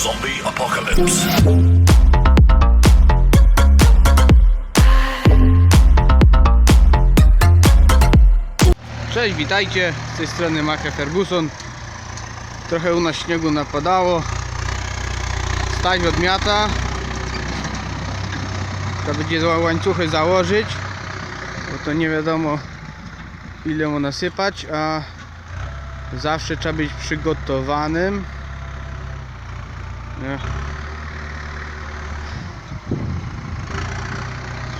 Zombie apocalypse. Cześć, witajcie, z tej strony Macha Ferguson. Trochę u nas śniegu napadało. Stać odmiata Trzeba będzie łańcuchy założyć Bo to nie wiadomo ile mu nasypać A zawsze trzeba być przygotowanym Nie.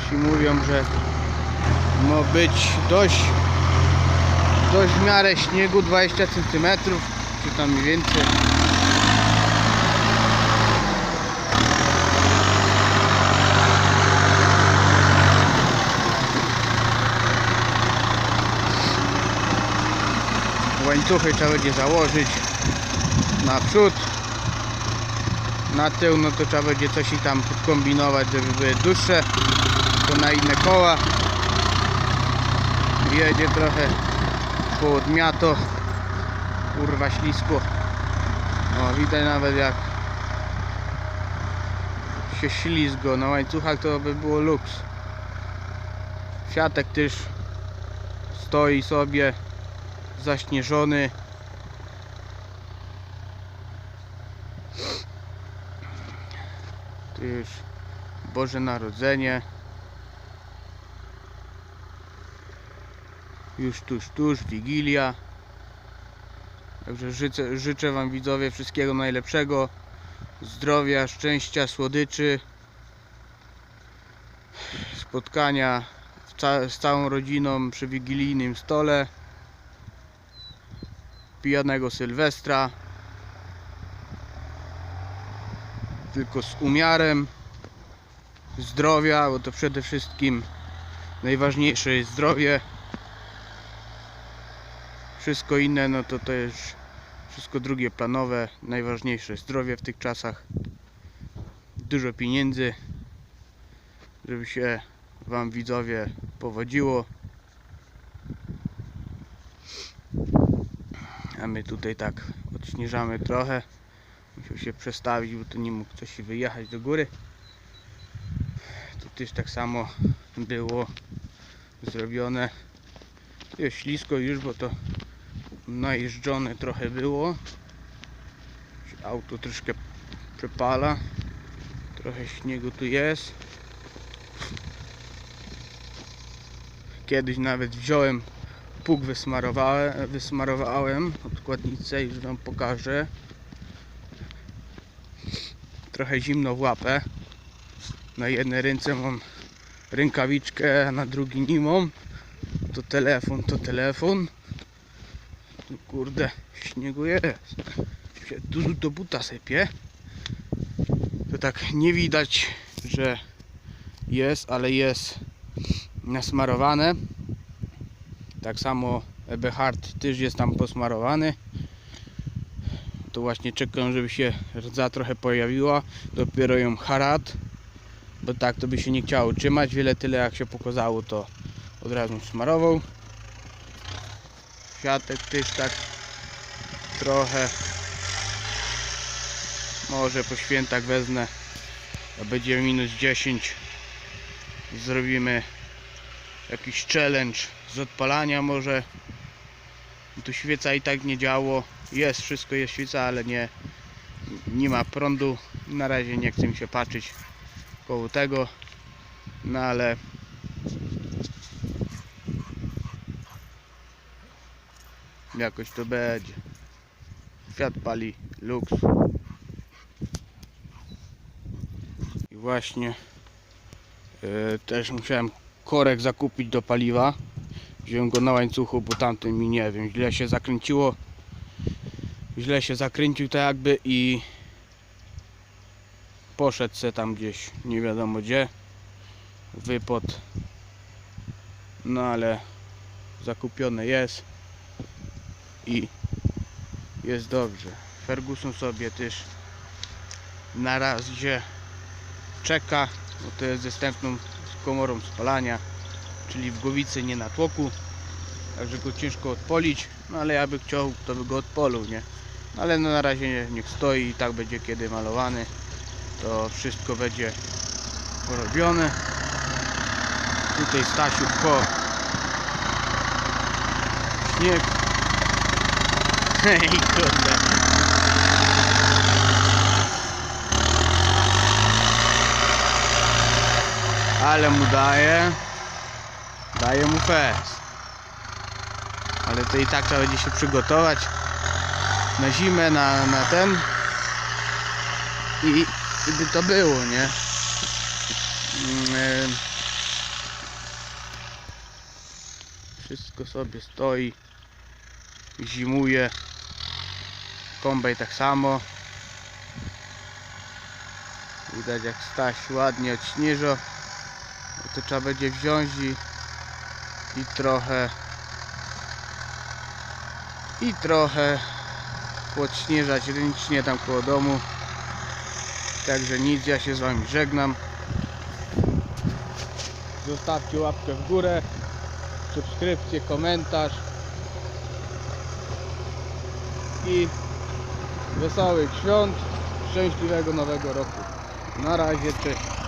Ci mówią, że ma być dość dość w miarę śniegu 20 cm czy tam mniej więcej łańcuchy trzeba będzie założyć naprzód na tył no to trzeba będzie coś i tam podkombinować żeby były dłuższe to na inne koła. Jedzie trochę poodmiato kurwa ślisko o widać nawet jak się ślizgo. Na łańcuchach to by było luks. Fiatek też stoi sobie zaśnieżony już Boże Narodzenie. Już tuż, tuż, Wigilia. Także życzę, życzę Wam widzowie wszystkiego najlepszego, zdrowia, szczęścia, słodyczy, spotkania ca z całą rodziną przy wigilijnym stole, pijanego Sylwestra, tylko z umiarem, zdrowia, bo to przede wszystkim najważniejsze jest zdrowie. Wszystko inne, no to to jest wszystko drugie planowe. Najważniejsze zdrowie w tych czasach. Dużo pieniędzy, żeby się Wam widzowie powodziło. A my tutaj tak odśnieżamy trochę. Musiał się przestawić, bo tu nie mógł coś wyjechać do góry. Tu też tak samo było zrobione. Tu jest ślisko już, bo to najeżdżone trochę było auto troszkę przepala trochę śniegu tu jest kiedyś nawet wziąłem pług wysmarowałem, wysmarowałem odkładnicę już wam pokażę trochę zimno w łapę na jednej ręce mam rękawiczkę a na drugi nie to telefon to telefon tu kurde, śniegu jest. Tu do buta sypie. To tak nie widać, że jest, ale jest nasmarowane. Tak samo Ebehard też jest tam posmarowany. To właśnie czekam, żeby się rdza trochę pojawiła. Dopiero ją harat. Bo tak to by się nie chciało trzymać. Wiele tyle jak się pokazało to od razu smarował. Kwiatek też tak trochę może po świętach wezmę będzie minus 10 zrobimy jakiś challenge z odpalania może tu świeca i tak nie działo jest wszystko jest świeca ale nie nie ma prądu na razie nie chcę mi się patrzeć koło tego no ale jakoś to będzie. Fiat pali Lux. I właśnie e, też musiałem korek zakupić do paliwa. Wziąłem go na łańcuchu, bo tamten mi nie wiem, źle się zakręciło. Źle się zakręcił tak jakby i poszedł se tam gdzieś, nie wiadomo gdzie. Wypod. No ale zakupione jest i jest dobrze. Ferguson sobie też na razie czeka, bo to jest zastępną komorą spalania, czyli w głowicy, nie na tłoku, także go ciężko odpolić, no ale ja by chciał, to by go odpolił, nie? Ale no na razie nie- niech stoi i tak będzie kiedy malowany. To wszystko będzie porobione. Tutaj Stasiu po śnieg. Hej kurde. Ale mu daje. Daje mu fest. Ale to i tak trzeba będzie się przygotować na zimę, na, na ten. I, I by to było, nie? Mm, em. Wszystko sobie stoi. Zimuje. Kombaj tak samo. Widać jak Staś ładnie odśnieża. To trzeba będzie wziąć i, i trochę i trochę podśnieżać ręcznie tam koło domu. Także nic, ja się z wami żegnam. Zostawcie łapkę w górę, subskrypcję, komentarz i wesołych świąt, szczęśliwego nowego roku. Na razie, cześć.